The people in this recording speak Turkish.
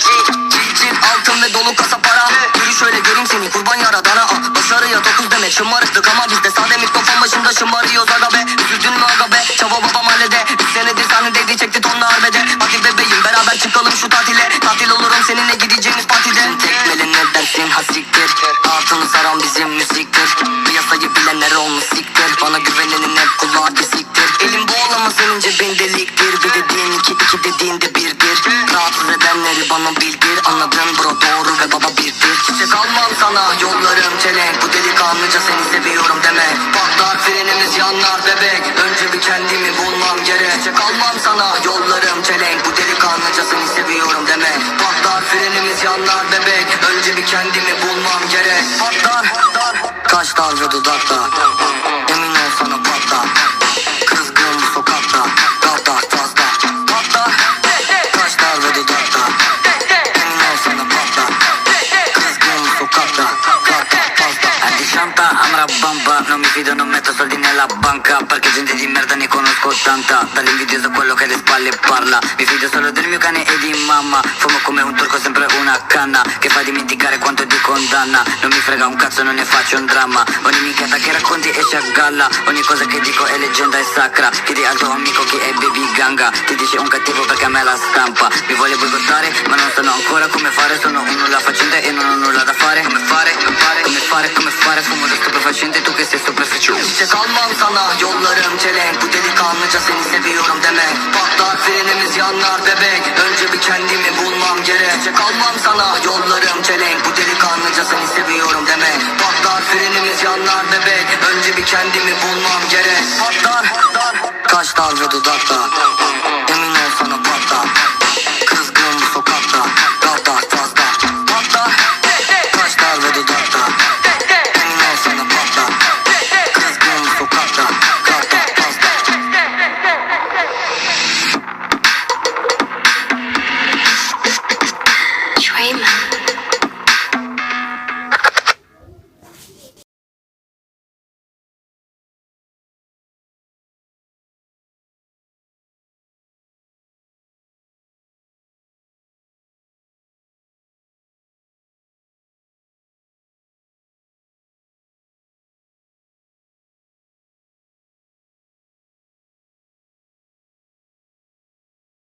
zenci altın ve dolu kasa para. Yürü şöyle göreyim seni kurban yaradana ah, Başarıya dokuz demek şımarıklık ama bizde sade mikrofon başında şımarıyoruz aga be. Üzüldün mü aga be? Çaba baba mahallede. Bir senedir sahnedeydi çekti tonla harbede Hadi bebeğim beraber çıkalım şu tatile. Tatil olurum seninle gideceğimiz partide. Tekmeli ne dersin hasiktir Altını saran bizim müziktir. Piyasayı bilenler olmuş siktir. Bana güvenenin hep kulağı kesiktir Elim boğulamaz önce ben deliktir. Bir dediğin iki iki dediğin de birdir. Edenleri bana bildir. Anladın bro doğru ve baba birdir. Çiçek almam sana yollarım çelenk Bu delikanlıca seni seviyorum deme. Patlar frenimiz yanar bebek. Önce bir kendimi bulmam gerek. Çiçek almam sana yollarım çelenk Bu delikanlıca seni seviyorum deme. Patlar frenimiz yanar bebek. Önce bir kendimi bulmam gerek. Patlar Kaşlar ve dudakta Non mi fido, non metto soldi nella banca Perché gente di merda ne conosco tanta. Dall'invidioso quello che alle spalle parla. Mi fido solo del mio cane e di mamma. Fumo come un turco sempre una canna Che fa dimenticare quanto ti condanna. Non mi frega un cazzo, non ne faccio un dramma. Ogni minchiata che racconti esce a galla Ogni cosa che dico è leggenda e sacra. Chiedi al tuo amico chi è baby ganga. Ti dice un cattivo perché a me la stampa. Mi vuole boicottare ma non sanno ancora come fare. Sono un nulla facente e non ho nulla da fare. Come fare, fare, come fare, Fumo da stupefacente tu che sei stupefacente Çiçek almam sana yollarım çelenk. Bu delikanlıca seni seviyorum deme. Patlar frenimiz yanar bebek. Önce bir kendimi bulmam gerek. Çiçek almam sana yollarım çelenk. Bu delikanlıca seni seviyorum deme. Patlar frenimiz yanar bebek. Önce bir kendimi bulmam gerek. Patlar Kaşlar ve dudakta